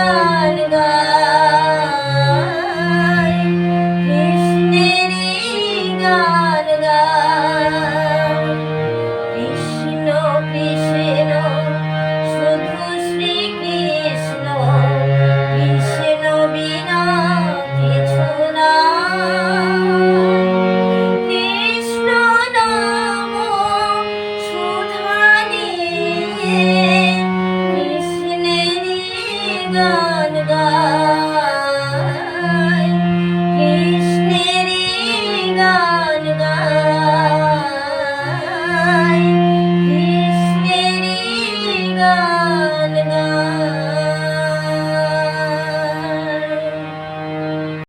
ഞാനുക